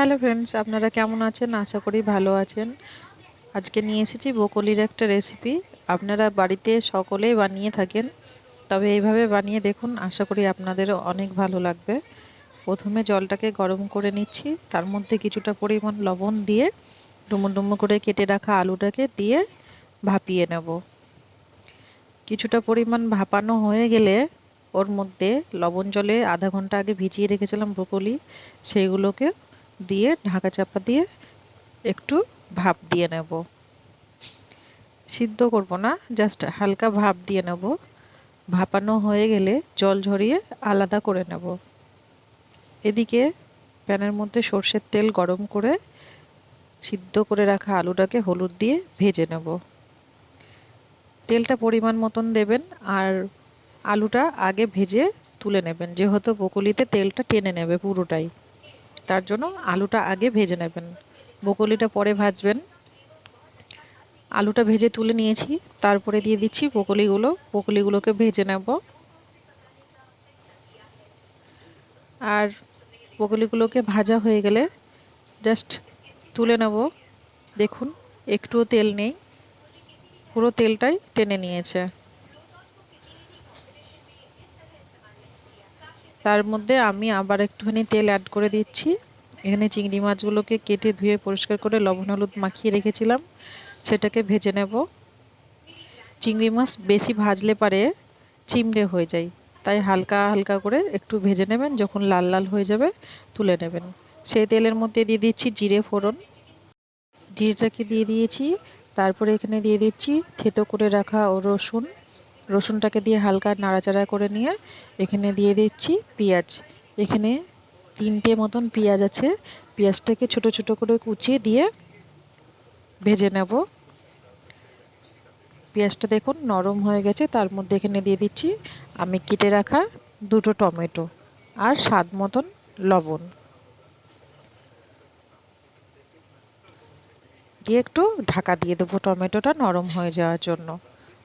Hello friends আপনারা কেমন আছেন? আশা করি ভালো আছেন। আজকে নিয়ে এসেছি বকলির একটা রেসিপি আপনারা বাড়িতে সকলেই বানিয়ে থাকেন। তবে এইভাবে বানিয়ে দেখুন, আশা করি আপনাদেরও অনেক ভালো লাগবে। প্রথমে জলটাকে গরম করে নিচ্ছি। তার মধ্যে কিছুটা পরিমাণ লবণ দিয়ে ডুমো ডুমো করে কেটে রাখা আলুটাকে দিয়ে ভাপিয়ে নেব। কিছুটা পরিমাণ ভাপানো হয়ে গেলে ওর মধ্যে লবণ জলে আধা ঘণ্টা আগে ভিজিয়ে রেখেছিলাম ব্রোকলি। সেইগুলোকে দিয়ে, ঢাকা চাপা দিয়ে একটু ভাপ দিয়ে নেব। সিদ্ধ করব না জাস্ট হালকা ভাপ দিয়ে নেব। ভাপানো হয়ে গেলে জল ঝরিয়ে আলাদা করে নেব। এদিকে প্যানের মধ্যে সর্ষের তেল গরম করে সিদ্ধ করে রাখা আলুটাকে হলুদ দিয়ে ভেজে নেব। তেলটা পরিমাণ মতন দেবেন আর আলুটা আগে ভেজে তুলে নেবেন, যেহেতু বকুলিতে তেলটা টেনে নেবে পুরোটাই। তার জন্য আলুটা আগে ভেজে নেবেন। বকুলিটা পরে ভাজবেন। আলুটা ভেজে তুলে নিয়েছি। তারপরে দিয়ে দিচ্ছি বকুলিগুলো বকুলিগুলোকে ভেজে নেব। আর বকুলিগুলোকে ভাজা হয়ে গেলে জাস্ট তুলে নেব। দেখুন, একটুও তেল নেই। পুরো তেলটাই টেনে নিয়েছে। তার মধ্যে আমি আবার একটুখানি তেল অ্যাড করে দিচ্ছি। এখানে চিংড়ি মাছগুলোকে কেটে ধুয়ে পরিষ্কার করে লবণ হলুদ মাখিয়ে রেখেছিলাম। সেটাকে ভেজে নেব। চিংড়ি মাছ বেশি ভাজলে পারে চিমড়ে হয়ে যায়। তাই হালকা হালকা করে একটু ভেজে নেবেন। যখন লাল লাল হয়ে যাবে, তুলে নেবেন। সেই তেলের মধ্যে দিয়ে দিচ্ছি জিরে ফোড়ন। জিরেটাকে দিয়ে দিয়েছি। তারপরে এখানে দিয়ে দিচ্ছি থেতো করে রাখা ও রসুন। রসুনটাকে দিয়ে হালকা নাড়াচাড়া করে নিয়ে এখানে দিয়ে দিচ্ছি পেঁয়াজ। এখানে তিনটে মতন পেঁয়াজ আছে। পেঁয়াজটাকে ছোট ছোট করে কুচিয়ে দিয়ে ভেজে নেব। পেঁয়াজটা দেখুন নরম হয়ে গেছে, তার মধ্যে এখানে দিয়ে দিচ্ছি আমি কেটে রাখা দুটো টমেটো আর স্বাদ মতন লবণ। দিয়ে একটু ঢাকা দিয়ে দেবো টমেটোটা নরম হয়ে যাওয়ার জন্য।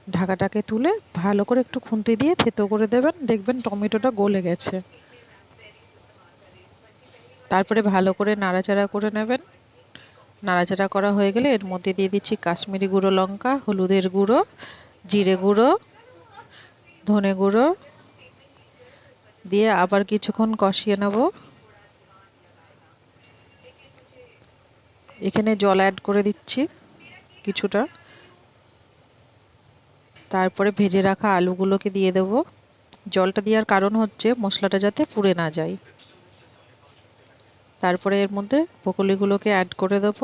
ঢাকাটাকে তুলে ভালো করে একটু খুন্তি দিয়ে থেতো করে দেবেন, দেখবেন টমেটোটা গলে গেছে। তারপরে ভালো করে নাড়াচাড়া করে নেবেন। নাড়াচাড়া করা হয়ে গেলে এর মধ্যে দিয়ে দিচ্ছি কাশ্মীরি গুঁড়ো লঙ্কা, হলুদের গুঁড়ো, জিরে গুঁড়ো, ধনে গুঁড়ো। দিয়ে আবার কিছুক্ষণ কষিয়ে নেব। এখানে জল অ্যাড করে দিচ্ছি কিছুটা। তারপরে ভেজে রাখা আলুগুলোকে দিয়ে দেব। জলটা দেওয়ার কারণ হচ্ছে মশলাটা যাতে পুড়ে না যায়। তারপরে এর মধ্যে বকলিগুলোকে অ্যাড করে দেব।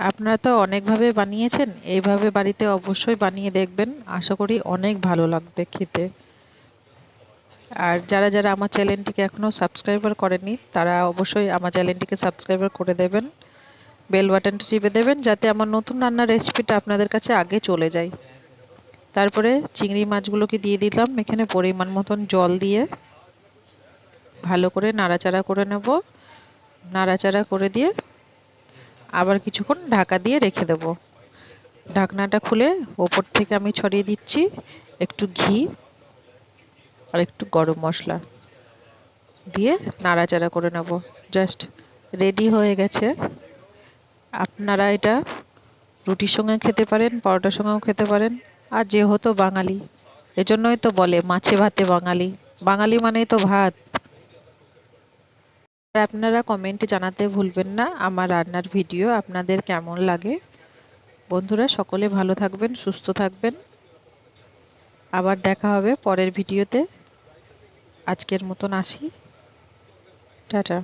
আপনারা তো অনেকভাবে বানিয়েছেন, এইভাবে বাড়িতে অবশ্যই বানিয়ে দেখবেন। আশা করি অনেক ভালো লাগবে খেতে। আর যারা যারা আমার চ্যানেলটিকে এখনও সাবস্ক্রাইবার করেনি তারা অবশ্যই আমার চ্যানেলটিকে সাবস্ক্রাইবার করে দেবেন। বেল বাটনটি টিপে দেবেন যাতে আমার নতুন রান্নার রেসিপিটা আপনাদের কাছে আগে চলে যায়। তারপরে চিংড়ি মাছগুলোকে দিয়ে দিলাম এখানে পরিমাণ মতন জল দিয়ে। ভালো করে নাড়াচাড়া করে নেব। নাড়াচাড়া করে দিয়ে আবার কিছুক্ষণ ঢাকা দিয়ে রেখে দেব। ঢাকনাটা খুলে ওপর থেকে আমি ছড়িয়ে দিচ্ছি একটু ঘি আর একটু গরম মশলা দিয়ে নাড়াচাড়া করে নেব। জাস্ট রেডি হয়ে গেছে। আপনারা এটা রুটির সঙ্গে খেতে পারেন, পরোটার সঙ্গেও খেতে পারেন আর যেহেতু বাঙালি, এজন্যই তো বলে মাছে ভাতে বাঙালি। বাঙালি মানেই তো ভাত। আপনারা কমেন্টে জানাতে ভুলবেন না আমার রান্নার ভিডিও আপনাদের কেমন লাগে। বন্ধুরা, সকলে ভালো থাকবেন, সুস্থ থাকবেন। আবার দেখা হবে পরের ভিডিওতে আজকের মতন আসি। টাটা।